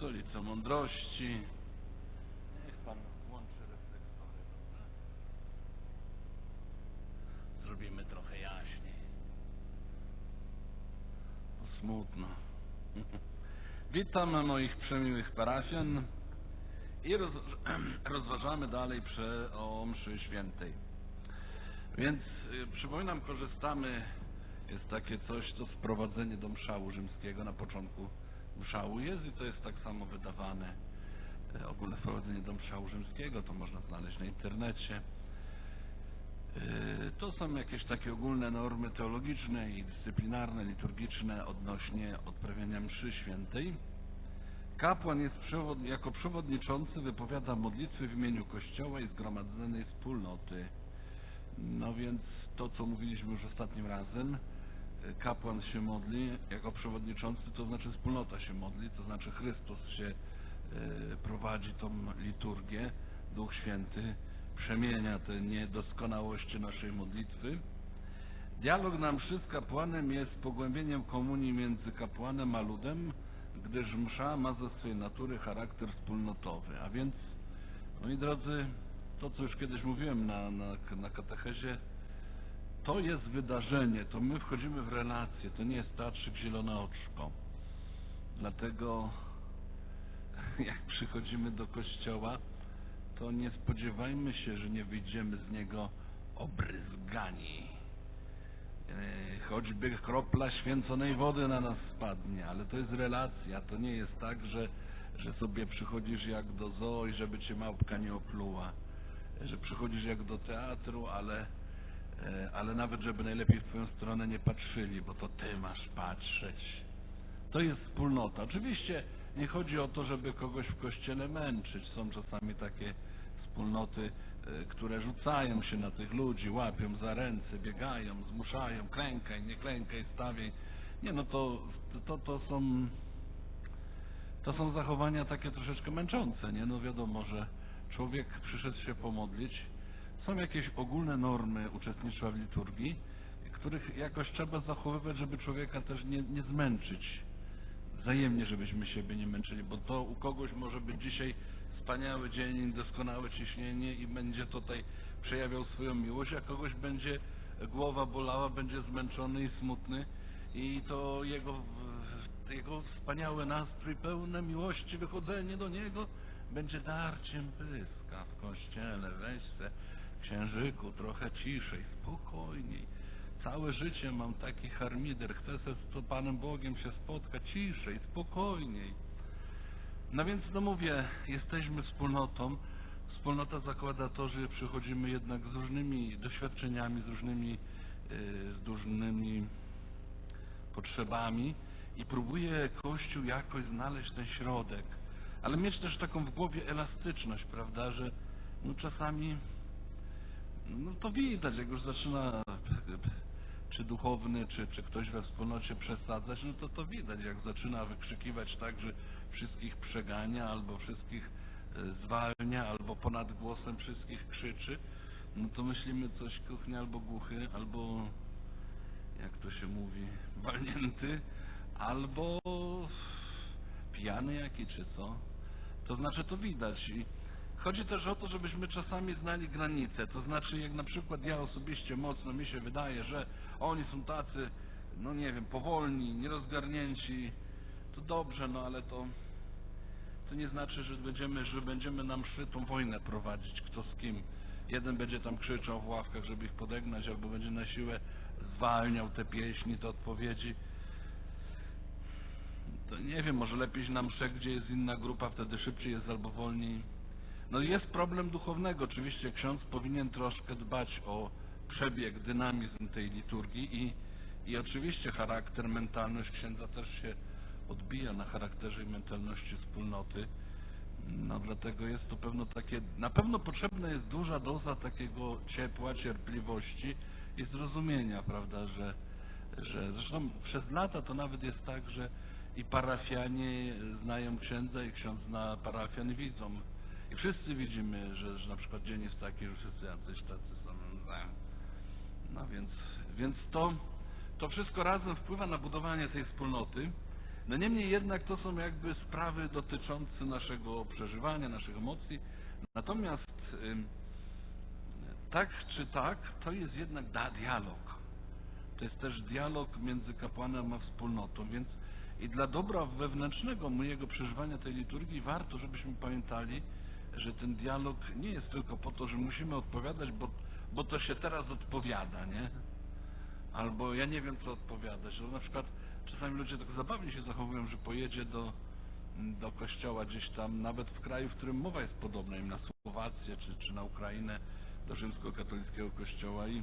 Stolica Mądrości. Niech Pan włączy reflektory, dobrze? Zrobimy trochę jaśniej. Bo smutno. Witam moich przemiłych parafian i roz, rozważamy dalej prze, o mszy świętej. Więc y, przypominam, korzystamy, jest takie coś, to sprowadzenie do mszału rzymskiego na początku mszału jest i to jest tak samo wydawane. Ogólne wprowadzenie do mszału rzymskiego, to można znaleźć na internecie. Y, To są jakieś takie ogólne normy teologiczne i dyscyplinarne, liturgiczne odnośnie odprawiania mszy świętej. Kapłan jest przewod, jako przewodniczący wypowiada modlitwy w imieniu Kościoła i zgromadzonej wspólnoty. No więc to, co mówiliśmy już ostatnim razem, kapłan się modli jako przewodniczący, to znaczy wspólnota się modli, to znaczy Chrystus się y, prowadzi tą liturgię, Duch Święty przemienia te niedoskonałości naszej modlitwy. Dialog na mszy z kapłanem jest pogłębieniem komunii między kapłanem a ludem, gdyż msza ma ze swojej natury charakter wspólnotowy. A więc, moi drodzy, to co już kiedyś mówiłem na, na, na katechezie, to jest wydarzenie, to my wchodzimy w relacje, to nie jest teatrzyk zielone oczko. Dlatego jak przychodzimy do kościoła, to nie spodziewajmy się, że nie wyjdziemy z niego obryzgani. E, Choćby kropla święconej wody na nas spadnie, ale to jest relacja, to nie jest tak, że, że sobie przychodzisz jak do zoo i żeby cię małpka nie opluła, że przychodzisz jak do teatru, ale, e, ale nawet żeby najlepiej w twoją stronę nie patrzyli, bo to ty masz patrzeć. To jest wspólnota. Oczywiście nie chodzi o to, żeby kogoś w kościele męczyć. Są czasami takie wspólnoty, e, które rzucają się na tych ludzi, łapią za ręce, biegają, zmuszają, klękaj, nie klękaj, stawiaj. Nie no, to, to, to są to są zachowania takie troszeczkę męczące, nie? No wiadomo, że człowiek przyszedł się pomodlić. Są jakieś ogólne normy uczestnictwa w liturgii, których jakoś trzeba zachowywać, żeby człowieka też nie, nie zmęczyć. Wzajemnie, żebyśmy siebie nie męczyli, bo to u kogoś może być dzisiaj wspaniały dzień, doskonałe ciśnienie i będzie tutaj przejawiał swoją miłość, a kogoś będzie głowa bolała, będzie zmęczony i smutny i to jego, jego wspaniały nastrój, pełne miłości, wychodzenie do niego będzie darciem pyska w kościele. Weź se, księżyku, trochę ciszej, spokojniej. Całe życie mam taki harmider, chcę se z Panem Bogiem się spotkać ciszej, spokojniej. No więc, no mówię, jesteśmy wspólnotą. Wspólnota zakłada to, że przychodzimy jednak z różnymi doświadczeniami, z różnymi, yy, z różnymi potrzebami i próbuje Kościół jakoś znaleźć ten środek. Ale mieć też taką w głowie elastyczność, prawda, że no czasami no to widać, jak już zaczyna czy duchowny, czy, czy ktoś we wspólnocie przesadzać, no to to widać, jak zaczyna wykrzykiwać tak, że wszystkich przegania, albo wszystkich e, zwalnia, albo ponad głosem wszystkich krzyczy, no to myślimy coś kuchnia albo głuchy, albo jak to się mówi, walnięty, albo pijany jaki, czy co. To znaczy to widać i chodzi też o to, żebyśmy czasami znali granice, to znaczy jak na przykład ja osobiście mocno mi się wydaje, że oni są tacy, no nie wiem, powolni, nierozgarnięci, to dobrze, no ale to to nie znaczy, że będziemy, że będziemy na mszy tą wojnę prowadzić, kto z kim. Jeden będzie tam krzyczał w ławkach, żeby ich podegnać, albo będzie na siłę zwalniał te pieśni, te odpowiedzi. To nie wiem, może lepiej na mszę, gdzie jest inna grupa, wtedy szybciej jest albo wolniej. No jest problem duchownego. Oczywiście ksiądz powinien troszkę dbać o przebieg, dynamizm tej liturgii i, i oczywiście charakter, mentalność księdza też się odbija na charakterze i mentalności wspólnoty. No dlatego jest to pewno takie, na pewno potrzebna jest duża doza takiego ciepła, cierpliwości i zrozumienia, prawda, że, że zresztą przez lata to nawet jest tak, że i parafianie znają księdza i ksiądz zna parafian widzą. I wszyscy widzimy, że, że na przykład dzień jest taki, że wszyscy jacyś tacy są. No więc, więc to, to wszystko razem wpływa na budowanie tej wspólnoty. No niemniej jednak to są jakby sprawy dotyczące naszego przeżywania, naszych emocji. Natomiast tak czy tak, to jest jednak dialog. To jest też dialog między kapłanem a wspólnotą, więc i dla dobra wewnętrznego mojego przeżywania tej liturgii warto, żebyśmy pamiętali, że ten dialog nie jest tylko po to, że musimy odpowiadać, bo, bo to się teraz odpowiada, nie? Albo ja nie wiem, co odpowiadać. Że na przykład czasami ludzie tak zabawnie się zachowują, że pojedzie do, do kościoła gdzieś tam, nawet w kraju, w którym mowa jest podobna, im na Słowację czy, czy na Ukrainę, do rzymskokatolickiego kościoła i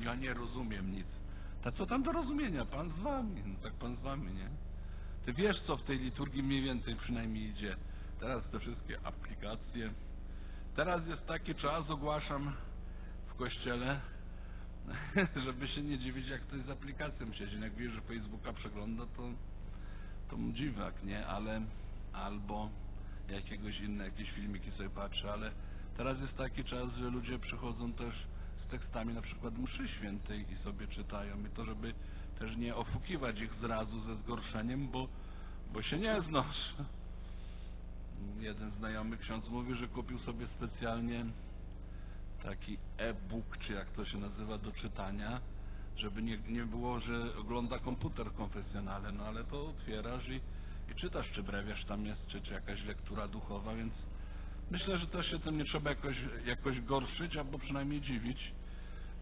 ja nie rozumiem nic. Ta co tam do rozumienia? Pan z wami. No tak pan z wami, nie? Ty wiesz, co w tej liturgii mniej więcej przynajmniej idzie. Teraz te wszystkie aplikacje. Teraz jest taki czas, ogłaszam w kościele, żeby się nie dziwić, jak ktoś z aplikacją siedzi. Jak wie, że Facebooka przegląda, to, to dziwak, nie? Ale albo jakiegoś inne, jakieś filmiki sobie patrzy, ale teraz jest taki czas, że ludzie przychodzą też z tekstami na przykład mszy świętej i sobie czytają i to, żeby też nie ofukiwać ich zrazu ze zgorszeniem, bo, bo się nie znosz. Jeden znajomy ksiądz mówi, że kupił sobie specjalnie taki e-book, czy jak to się nazywa, do czytania, żeby nie, nie było, że ogląda komputer konfesjonalny, no ale to otwierasz i, i czytasz, czy brewiarz tam jest, czy, czy jakaś lektura duchowa, więc myślę, że też się tym nie trzeba jakoś, jakoś gorszyć, albo przynajmniej dziwić,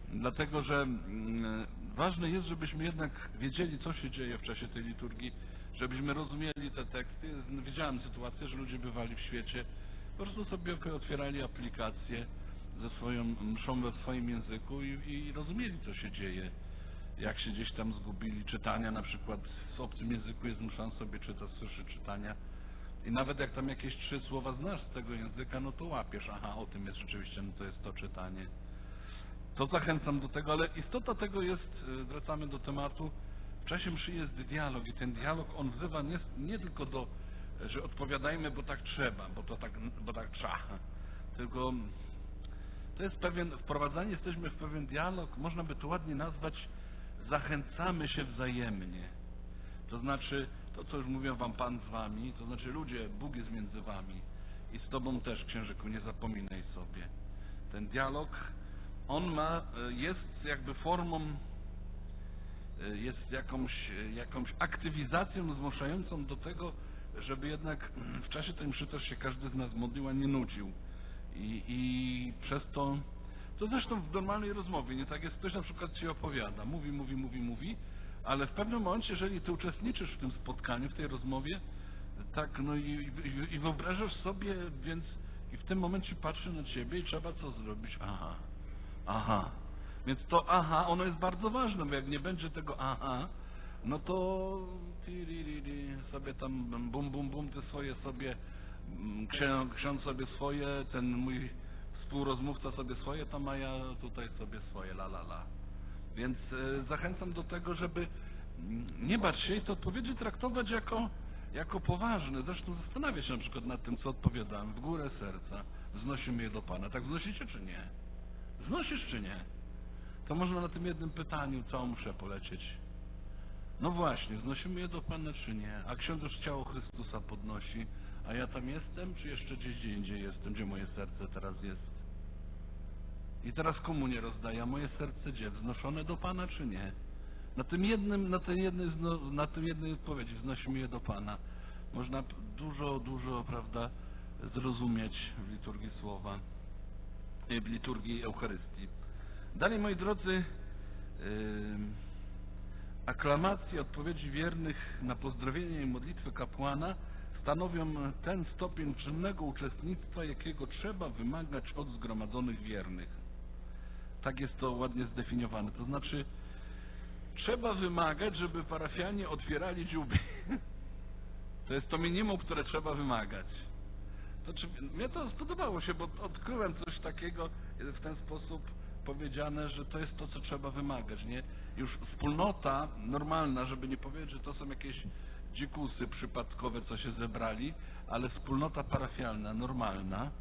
dlatego że mm, ważne jest, żebyśmy jednak wiedzieli, co się dzieje w czasie tej liturgii, żebyśmy rozumieli te teksty. Widziałem sytuację, że ludzie bywali w świecie, po prostu sobie otwierali aplikację ze swoją mszą we swoim języku i, i rozumieli, co się dzieje. Jak się gdzieś tam zgubili, czytania na przykład w obcym języku jest mszan sobie czyta, słyszy czytania. I nawet jak tam jakieś trzy słowa znasz z tego języka, no to łapiesz, aha, o tym jest rzeczywiście, no to jest to czytanie. To zachęcam do tego, ale istota tego jest, y, wracamy do tematu, w czasie mszy jest dialog i ten dialog on wzywa nie, nie tylko do, że odpowiadajmy, bo tak trzeba, bo to tak, bo tak trzeba, tylko to jest pewien, wprowadzanie, jesteśmy w pewien dialog, można by to ładnie nazwać, zachęcamy się wzajemnie. To znaczy, to co już mówiłem wam Pan z wami, to znaczy ludzie, Bóg jest między wami i z tobą też, księżyku, nie zapominaj sobie. Ten dialog, on ma, e, jest jakby formą, e, jest jakąś, e, jakąś aktywizacją zmuszającą do tego, żeby jednak w czasie tej mszy też się każdy z nas modlił, a nie nudził. I, I przez to, to zresztą w normalnej rozmowie, nie tak jest, ktoś na przykład ci opowiada, mówi, mówi, mówi, mówi, ale w pewnym momencie, jeżeli ty uczestniczysz w tym spotkaniu, w tej rozmowie, tak, no i, i, i wyobrażasz sobie, więc i w tym momencie patrzy na ciebie i trzeba co zrobić? Aha, aha. Więc to aha, ono jest bardzo ważne, bo jak nie będzie tego aha, no to sobie tam bum, bum, bum, ty swoje sobie, mm, ksiądz sobie swoje, ten mój współrozmówca sobie swoje tam, a ja tutaj sobie swoje, la, la, la. Więc e, zachęcam do tego, żeby mm, nie bać się i te odpowiedzi traktować jako, jako poważne. Zresztą zastanawiać się na przykład nad tym, co odpowiadałem. W górę serca wznosimy je do Pana. Tak wznosicie czy nie? Znosisz czy nie? To można na tym jednym pytaniu całą muszę polecieć. No właśnie, wznosimy je do Pana czy nie? A ksiądz już ciało Chrystusa podnosi, a ja tam jestem, czy jeszcze gdzieś gdzie indziej jestem, gdzie moje serce teraz jest? I teraz komunię rozdaję, a moje serce gdzie? Wznoszone do Pana czy nie? Na tym jednym, na tej jednej, na tym jednej odpowiedzi wznosimy je do Pana. Można dużo, dużo, prawda, zrozumieć w liturgii słowa, w liturgii Eucharystii. Dalej, moi drodzy, aklamacje odpowiedzi wiernych na pozdrowienie i modlitwę kapłana stanowią ten stopień czynnego uczestnictwa, jakiego trzeba wymagać od zgromadzonych wiernych. Tak jest to ładnie zdefiniowane. To znaczy, trzeba wymagać, żeby parafianie otwierali dziuby. To jest to minimum, które trzeba wymagać. To czy, mnie to spodobało się, bo odkryłem coś takiego w ten sposób powiedziane, że to jest to, co trzeba wymagać. Nie? Już wspólnota normalna, żeby nie powiedzieć, że to są jakieś dzikusy przypadkowe, co się zebrali, ale wspólnota parafialna, normalna,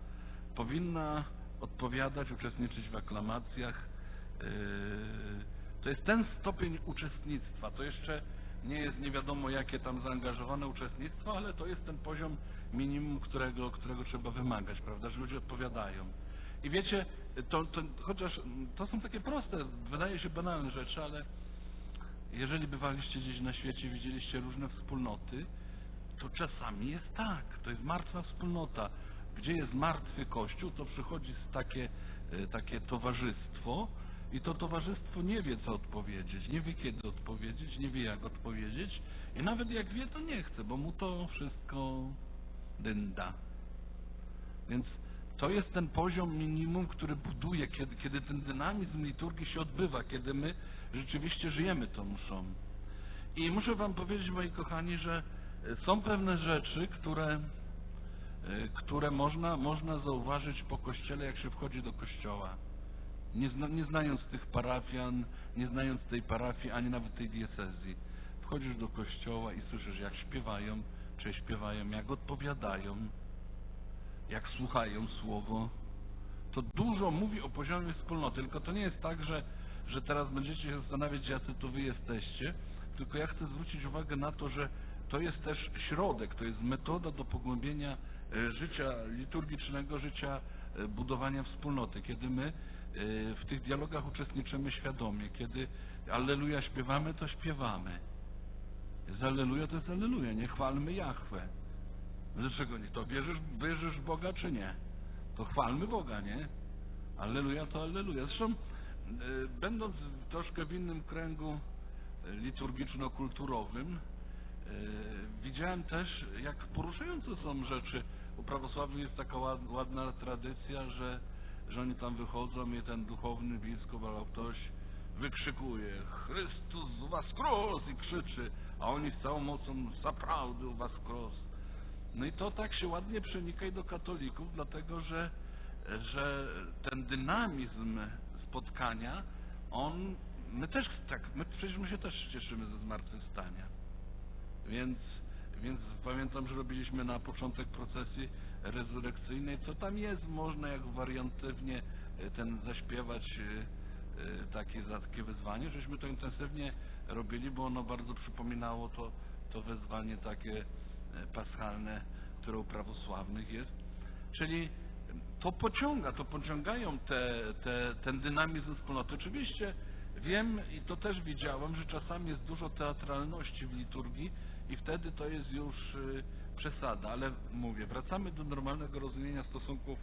powinna odpowiadać, uczestniczyć w aklamacjach. Yy, To jest ten stopień uczestnictwa. To jeszcze nie jest nie wiadomo jakie tam zaangażowane uczestnictwo, ale to jest ten poziom minimum, którego, którego trzeba wymagać, prawda, że ludzie odpowiadają. I wiecie, to, to, chociaż to są takie proste, wydaje się banalne rzeczy, ale jeżeli bywaliście gdzieś na świecie, widzieliście różne wspólnoty, to czasami jest tak, to jest martwa wspólnota. Gdzie jest martwy kościół, to przychodzi takie, e, takie towarzystwo i to towarzystwo nie wie, co odpowiedzieć, nie wie, kiedy odpowiedzieć, nie wie, jak odpowiedzieć i nawet jak wie, to nie chce, bo mu to wszystko dynda. Więc to jest ten poziom minimum, który buduje, kiedy, kiedy ten dynamizm liturgii się odbywa, kiedy my rzeczywiście żyjemy tą mszą. I muszę Wam powiedzieć, moi kochani, że są pewne rzeczy, które, e, które można, można zauważyć po kościele, jak się wchodzi do kościoła. Nie, zna, nie znając tych parafian, nie znając tej parafii, ani nawet tej diecezji. Wchodzisz do kościoła i słyszysz, jak śpiewają, czy śpiewają, jak odpowiadają, jak słuchają słowo. To dużo mówi o poziomie wspólnoty, tylko to nie jest tak, że, że teraz będziecie się zastanawiać, jacy to wy jesteście, tylko ja chcę zwrócić uwagę na to, że to jest też środek, to jest metoda do pogłębienia e, życia liturgicznego, życia e, budowania wspólnoty, kiedy my e, w tych dialogach uczestniczymy świadomie, kiedy Alleluja śpiewamy, to śpiewamy. Jest Alleluja, to jest Alleluja, nie chwalmy Jahwe. Dlaczego nie? To wierzysz, wierzysz Boga, czy nie? To chwalmy Boga, nie? Alleluja to Alleluja. Zresztą, e, będąc troszkę w innym kręgu e, liturgiczno-kulturowym, e, widziałem też, jak poruszające są rzeczy. U prawosławnych jest taka ład- ładna tradycja, że, że oni tam wychodzą i ten duchowny biskup albo ktoś wykrzykuje Chrystus was kros i krzyczy, a oni z całą mocą zaprawdę was kros. No i to tak się ładnie przenika i do katolików, dlatego że, że ten dynamizm spotkania, on, my też tak, my, przecież my się też cieszymy ze zmartwychwstania. Więc, więc pamiętam, że robiliśmy na początek procesji rezurekcyjnej, co tam jest, można jak wariantywnie e, ten zaśpiewać e, takie, za takie wezwanie, żeśmy to intensywnie robili, bo ono bardzo przypominało to, to wezwanie takie e, paschalne, które u prawosławnych jest. Czyli to pociąga, to pociągają te, te, ten dynamizm wspólnoty. Oczywiście wiem i to też widziałem, że czasami jest dużo teatralności w liturgii i wtedy to jest już y, przesada, ale mówię, wracamy do normalnego rozumienia stosunków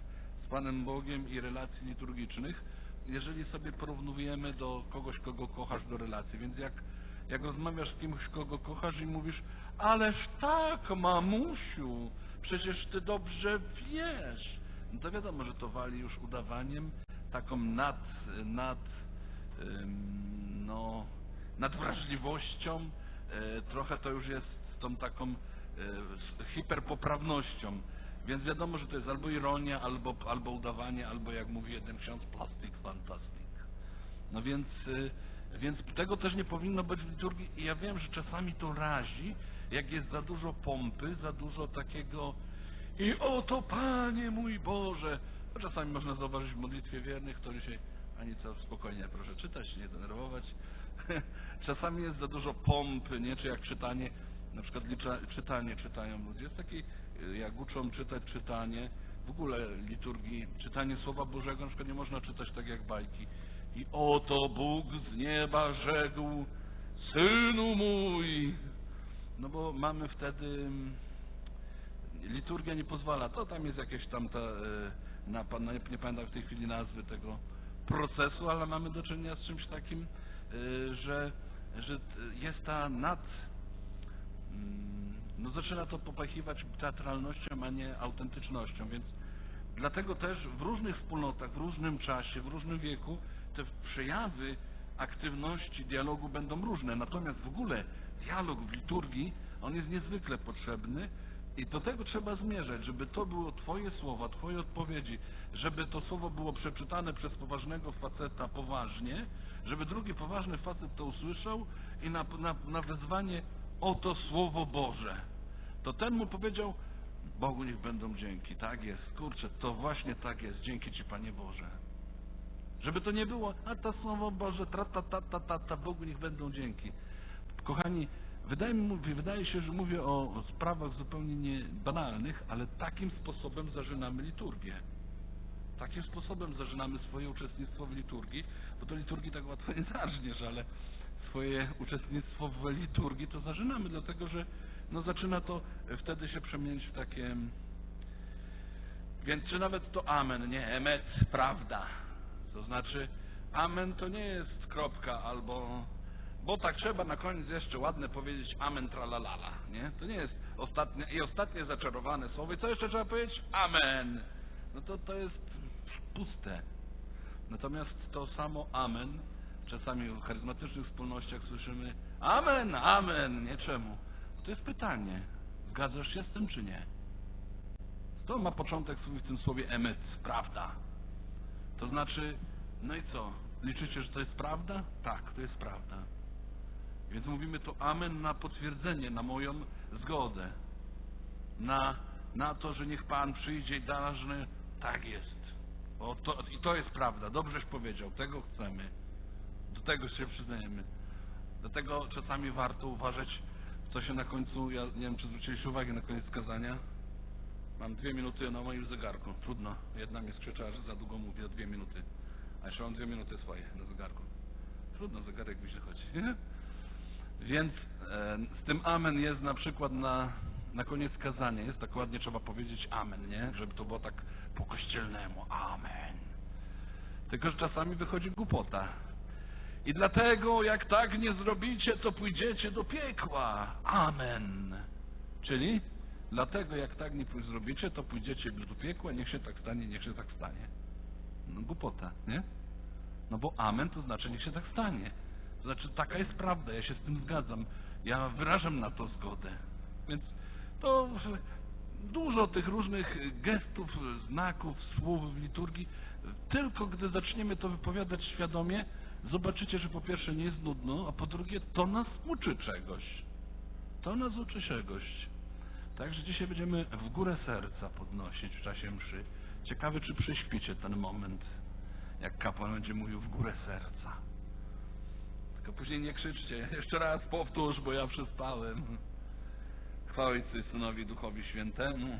z Panem Bogiem i relacji liturgicznych, jeżeli sobie porównujemy do kogoś, kogo kochasz do relacji. Więc jak, jak rozmawiasz z kimś, kogo kochasz i mówisz, ależ tak, mamusiu, przecież ty dobrze wiesz. No to wiadomo, że to wali już udawaniem, taką nad, nad, ym, no, nadwrażliwością, e, trochę to już jest tą taką s- hiperpoprawnością. Więc wiadomo, że to jest albo ironia, albo, albo udawanie, albo jak mówi jeden ksiądz, plastik fantastik. No więc, y, więc tego też nie powinno być w liturgii i ja wiem, że czasami to razi, jak jest za dużo pompy, za dużo takiego i oto Panie mój Boże. No, czasami można zauważyć w modlitwie wiernych, to dzisiaj ani co spokojnie proszę czytać, nie denerwować. czasami jest za dużo pompy, nie? Czy jak czytanie, na przykład licza, czytanie czytają ludzie. Jest taki, y, jak uczą czytać czytanie, w ogóle liturgii, czytanie Słowa Bożego, na przykład nie można czytać tak jak bajki. I oto Bóg z nieba rzekł, Synu mój. No bo mamy wtedy, mm, liturgia nie pozwala, to tam jest jakieś tam ta, e, na, na, nie pamiętam w tej chwili nazwy tego procesu, ale mamy do czynienia z czymś takim, e, że, że jest ta nad, no zaczyna to popachiwać teatralnością, a nie autentycznością, więc dlatego też w różnych wspólnotach, w różnym czasie, w różnym wieku te przejawy aktywności dialogu będą różne, natomiast w ogóle dialog w liturgii, on jest niezwykle potrzebny i do tego trzeba zmierzać, żeby to było Twoje słowa, Twoje odpowiedzi, żeby to słowo było przeczytane przez poważnego faceta poważnie, żeby drugi poważny facet to usłyszał i na, na, na wezwanie oto Słowo Boże. To ten mu powiedział, Bogu niech będą dzięki. Tak jest, kurczę, to właśnie tak jest. Dzięki Ci, Panie Boże. Żeby to nie było, a to Słowo Boże, tra ta ta ta ta, ta Bogu niech będą dzięki. Kochani, wydaje, mi, wydaje się, że mówię o, sprawach zupełnie nie banalnych, ale takim sposobem zażynamy liturgię. Takim sposobem zażynamy swoje uczestnictwo w liturgii, bo do liturgii tak łatwo nie zaczniesz, ale swoje uczestnictwo w liturgii to zażynamy, dlatego że no zaczyna to wtedy się przemienić w takie... Więc czy nawet to amen, nie emet, prawda. To znaczy amen to nie jest kropka albo... Bo tak trzeba na koniec jeszcze ładne powiedzieć amen tralalala, nie? To nie jest ostatnie, i ostatnie zaczarowane słowo. I co jeszcze trzeba powiedzieć? Amen. No to to jest puste. Natomiast to samo amen, czasami w charyzmatycznych wspólnościach słyszymy amen, amen, nie czemu. To jest pytanie. Zgadzasz się z tym czy nie? To ma początek w tym słowie emet, prawda. To znaczy, no i co? Liczycie, że to jest prawda? Tak, to jest prawda. Więc mówimy to amen na potwierdzenie, na moją zgodę. Na, na to, że niech Pan przyjdzie i da, że tak jest. O, to, I to jest prawda, dobrześ powiedział, tego chcemy. Do tego się przyznajemy. Dlatego czasami warto uważać, co się na końcu, ja nie wiem, czy zwróciliście uwagę na koniec kazania. Mam dwie minuty na moim zegarku. Trudno. Jedna mnie skrzyczała, że za długo mówię, dwie minuty. A jeszcze mam dwie minuty swoje na zegarku. Trudno, zegarek mi się chodzi. Więc e, z tym amen jest na przykład na, na koniec kazania. Jest tak ładnie trzeba powiedzieć amen, nie? Żeby to było tak po kościelnemu. Amen. Tylko, że czasami wychodzi głupota. I dlatego, jak tak nie zrobicie, to pójdziecie do piekła. Amen. Czyli, dlatego, jak tak nie zrobicie, to pójdziecie do piekła, niech się tak stanie, niech się tak stanie. No głupota, nie? No bo amen to znaczy, niech się tak stanie. To znaczy, taka jest prawda, ja się z tym zgadzam. Ja wyrażam na to zgodę. Więc to dużo tych różnych gestów, znaków, słów w liturgii, tylko gdy zaczniemy to wypowiadać świadomie, zobaczycie, że po pierwsze nie jest nudno, a po drugie to nas uczy czegoś. To nas uczy czegoś. Także dzisiaj będziemy w górę serca podnosić w czasie mszy. Ciekawy, czy prześpicie ten moment, jak kapłan będzie mówił w górę serca. Tylko później nie krzyczcie. Jeszcze raz powtórz, bo ja przespałem. Chwała Ojcu i Synowi Duchowi Świętemu.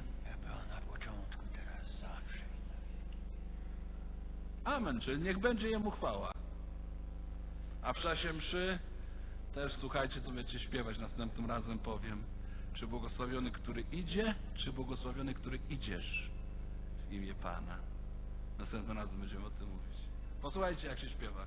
Amen, czyli niech będzie Jemu chwała. A w czasie mszy też słuchajcie, co będziecie śpiewać. Następnym razem powiem, czy błogosławiony, który idzie, czy błogosławiony, który idziesz w imię Pana. Następnym razem będziemy o tym mówić. Posłuchajcie, jak się śpiewa.